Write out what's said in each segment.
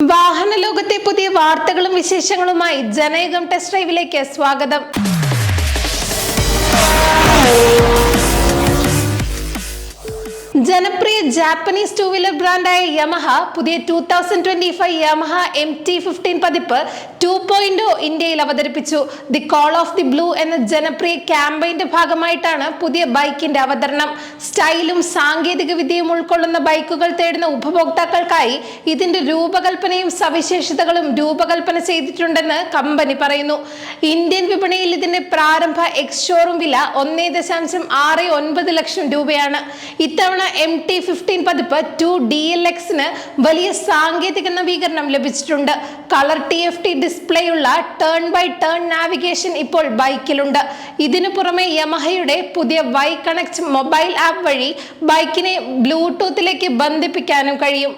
വാഹന ലോകത്തെ പുതിയ വാർത്തകളും വിശേഷങ്ങളുമായി ജനയുഗം ടെസ്റ്റ് ഡ്രൈവിലേക്ക് സ്വാഗതം. ജാപ്പനീസ് ടൂ വീലർ ബ്രാൻഡായ യമഹ പുതിയ two thousand twenty five Yamaha M T fifteen പതിപ്പ് ടു പോയിന്റ് ഇന്ത്യയിൽ അവതരിപ്പിച്ചു. The call of the blue എന്ന ജനപ്രിയ ക്യാമ്പയിന്റെ ഭാഗമായിട്ടാണ് പുതിയ ബൈക്കിന്റെ അവതരണം. സ്റ്റൈലും സാങ്കേതിക വിദ്യയും ഉൾക്കൊള്ളുന്ന ബൈക്കുകൾ തേടുന്ന ഉപഭോക്താക്കൾക്കായി ഇതിന്റെ രൂപകൽപ്പനയും സവിശേഷതകളും രൂപകൽപ്പന ചെയ്തിട്ടുണ്ടെന്ന് കമ്പനി പറയുന്നു. ഇന്ത്യൻ വിപണിയിൽ ഇതിന്റെ പ്രാരംഭ എക്സ് ഷോറൂം വില ഒന്നേ ദശാംശം ആറ് ഒൻപത് ലക്ഷം രൂപയാണ്. ഇത്തവണ എം ടി ഫിഫ്റ്റീൻ പതിപ്പ് ടു ഡി എൽ എക്സിന് വലിയ സാങ്കേതിക നവീകരണം ലഭിച്ചിട്ടുണ്ട് കളർ ടി എഫ് ടി ഡിസ്പ്ലേയുള്ള ടേൺ ബൈ ടേൺ നാവിഗേഷൻ ഇപ്പോൾ ബൈക്കിലുണ്ട്. ഇതിനു പുറമെ യമഹയുടെ പുതിയ വൈ കണക്ട് മൊബൈൽ ആപ്പ് വഴി ബൈക്കിനെ ബ്ലൂടൂത്തിലേക്ക് ബന്ധിപ്പിക്കാനും കഴിയും.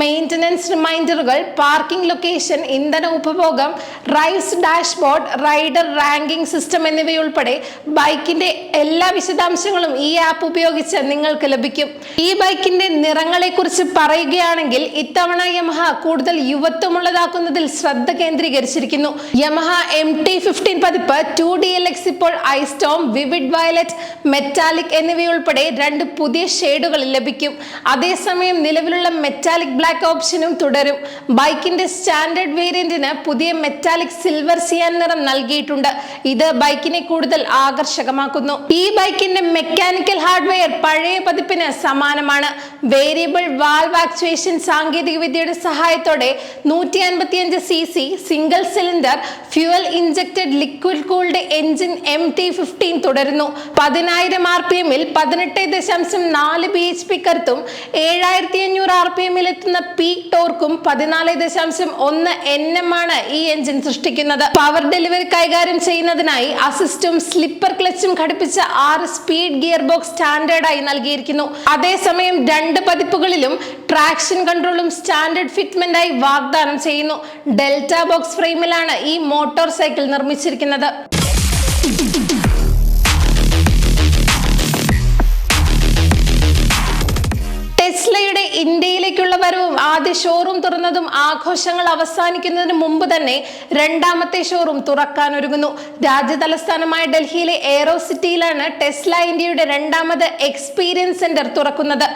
മെയിന്റനൻസ് റിമൈൻഡറുകൾ പാർക്കിംഗ് ലൊക്കേഷൻ ഇന്ധന ഉപഭോഗം rides dashboard rider ranking system എന്നിവയുൾപ്പെടെ ബൈക്കിന്റെ എല്ലാ വിശദാംശങ്ങളും ഈ ആപ്പ് ഉപയോഗിച്ച് നിങ്ങൾക്ക് ലഭിക്കും. ഈ ബൈക്കിന്റെ നിറങ്ങളെ കുറിച്ച് പറയുകയാണെങ്കിൽ ഇത്തവണ യമഹ കൂടുതൽ യുവത്വമുള്ളതാക്കുന്നതിൽ ശ്രദ്ധ കേന്ദ്രീകരിച്ചിരിക്കുന്നു. യമഹ എം ടി ഫിഫ്റ്റീൻ പതിപ്പ് ടു ഡി എൽ എക്സ് ഇപ്പോൾ ഐസ്റ്റോം വിവിഡ് വയലറ്റ് മെറ്റാലിക് എന്നിവയുൾപ്പെടെ രണ്ട് പുതിയ ഷെയ്ഡുകൾ ലഭിക്കും. അതേസമയം നിലവിലുള്ള മെറ്റാലിക് ബ്ലാക്ക് ഓപ്ഷനും തുടരും. ബൈക്കിന്റെ സ്റ്റാൻഡേർഡ് വേരിയന്റിന് പുതിയ മെറ്റാലിക് സിൽവർ സിയാൻ നിറം നൽകിയിട്ടുണ്ട്. ഇത് ബൈക്കിനെ കൂടുതൽ ആകർഷകമാക്കുന്നു. ഈ ബൈക്കിന്റെ മെക്കാനിക്കൽ ഹാർഡ്വെയർ പഴയ പതിപ്പിന് സമാനമാണ്. വേരിയബിൾ വാൽവ് ആക്ച്വേഷൻ സാങ്കേതിക വിദ്യയുടെ സഹായത്തോടെ നൂറ്റി അൻപത്തിയഞ്ച് C C single cylinder fuel injected liquid cooled engine M T fifteen തുടരുന്നു. പതിനായിരം ആർ പി എമ്മിൽ പതിനെട്ട് ദശാംശം നാല് ബി എച്ച് പി കരുത്തും ഏഴായിരത്തി അഞ്ഞൂറ് ആർ പി എമ്മിൽ എത്തുന്ന പീക്ക് ടോർക്കും പതിനാല് ദശാംശം ഒന്ന് എൻ എം ആണ് ഈ എഞ്ചിൻ സൃഷ്ടിക്കുന്നത്. പവർ ഡെലിവറി കൈകാര്യം ചെയ്യുന്നതിനായി അസിസ്റ്റും സ്ലിപ്പർ ക്ലച്ചും ഘടിപ്പിച്ച ആറ് സ്പീഡ് ഗിയർ ബോക്സ് സ്റ്റാൻഡേർഡായി നൽകിയിരിക്കുന്നു. അതേസമയം രണ്ട് പതിപ്പുകളിലും ട്രാക്ഷൻ കൺട്രോളും സ്റ്റാൻഡേർഡ് ഫിറ്റ്മെന്റായി വാഗ്ദാനം ചെയ്യുന്നു. ഡെൽറ്റ ബോക്സ് ഫ്രെയിമിലാണ് ഈ മോട്ടോർ സൈക്കിൾ നിർമ്മിച്ചിരിക്കുന്നത്. ടെസ്ലയുടെ ഇന്ത്യയിലേക്കുള്ള വരവും ആദ്യ ഷോറൂം തുറന്നതും ആഘോഷങ്ങൾ അവസാനിക്കുന്നതിന് മുമ്പ് തന്നെ രണ്ടാമത്തെ ഷോറൂം തുറക്കാൻ ഒരുങ്ങുന്നു. രാജ്യ തലസ്ഥാനമായ ഡൽഹിയിലെ എയറോ സിറ്റിയിലാണ് ടെസ്ല ഇന്ത്യയുടെ രണ്ടാമത് എക്സ്പീരിയൻസ് സെന്റർ തുറക്കുന്നത്.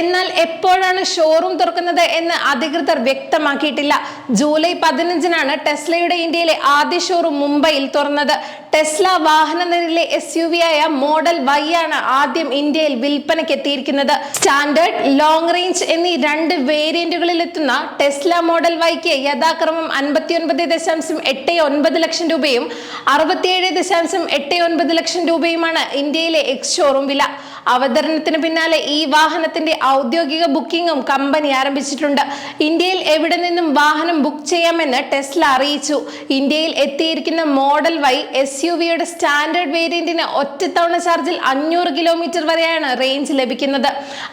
എന്നാൽ എപ്പോഴാണ് ഷോറൂം തുറക്കുന്നത് എന്ന് അധികൃതർ വ്യക്തമാക്കിയിട്ടില്ല. ജൂലൈ പതിനഞ്ചിനാണ് ടെസ്ലയുടെ ഇന്ത്യയിലെ ആദ്യ ഷോറൂം മുംബൈയിൽ തുറന്നത്. ടെസ്ല വാഹന നിരയിലെ എസ് യു വി ആയ മോഡൽ വൈ ആണ് ആദ്യം ഇന്ത്യയിൽ വിൽപ്പനയ്ക്ക് എത്തിയിരിക്കുന്നത്. സ്റ്റാൻഡേർഡ് ലോങ് റേഞ്ച് എന്നീ രണ്ട് വേരിയന്റുകളിൽ എത്തുന്ന ടെസ്ല മോഡൽ വൈക്ക് യഥാക്രമം അൻപത്തിയൊൻപത് ദശാംശം എട്ട് ഒൻപത് ലക്ഷം രൂപയും അറുപത്തിയേഴ് ദശാംശം എട്ട് ഒൻപത് ലക്ഷം രൂപയുമാണ് ഇന്ത്യയിലെ എക്സ് ഷോറൂം വില. അവതരണത്തിന് പിന്നാലെ ഈ വാഹനത്തിന്റെ ഔദ്യോഗിക ബുക്കിംഗും കമ്പനി ആരംഭിച്ചിട്ടുണ്ട്. ഇന്ത്യയിൽ എവിടെ നിന്നും വാഹനം ബുക്ക് ചെയ്യാമെന്ന് ടെസ്ല അറിയിച്ചു. ഇന്ത്യയിൽ എത്തിയിരിക്കുന്ന മോഡൽ വൈ യു വിയുടെ സ്റ്റാൻഡേർഡ് വേരിയന്റിന് ഒറ്റത്തവണ ചാർജിൽ അഞ്ഞൂറ് കിലോമീറ്റർ വരെയാണ് റേഞ്ച് ലഭിക്കുന്നത്.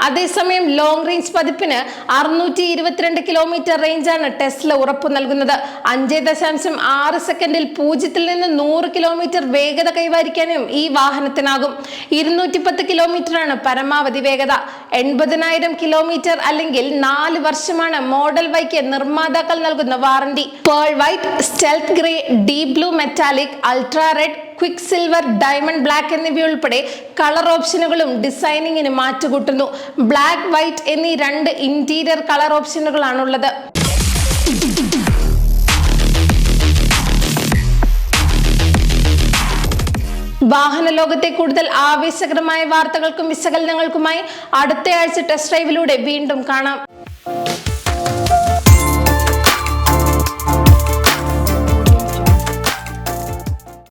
അതേസമയം ലോങ് റേഞ്ച് പതിപ്പിന് അറുന്നൂറ്റി ഇരുപത്തിരണ്ട് കിലോമീറ്റർ റേഞ്ചാണ് ടെസ്ല ഉറപ്പ് നൽകുന്നത്. അഞ്ച് ദശാംശം ആറ് സെക്കൻഡിൽ പൂജ്യത്തിൽ നിന്ന് നൂറ് കിലോമീറ്റർ വേഗത കൈവരിക്കാനും ഈ വാഹനത്തിനാകും. ഇരുന്നൂറ്റി പത്ത് കിലോമീറ്ററാണ് പരമാവധി വേഗത. എൺപതിനായിരം കിലോമീറ്റർ അല്ലെങ്കിൽ നാല് വർഷമാണ് മോഡൽ വൈക്ക് നിർമ്മാതാക്കൾ നൽകുന്ന warranty. Pearl white stealth grey deep blue metallic ultra red quick silver diamond black എന്നിവയുൾപ്പെടെ കളർ ഓപ്ഷനുകളും ഡിസൈനിങ്ങിന് മാറ്റുകൂട്ടുന്നു. ബ്ലാക്ക് വൈറ്റ് എന്നീ രണ്ട് ഇന്റീരിയർ കളർ ഓപ്ഷനുകളാണുള്ളത് വാഹന ലോകത്തെ കൂടുതൽ ആവേശകരമായ വാർത്തകൾക്കും വിശകലനങ്ങൾക്കുമായി അടുത്തയാഴ്ച ടെസ്റ്റ് ഡ്രൈവിലൂടെ വീണ്ടും കാണാം.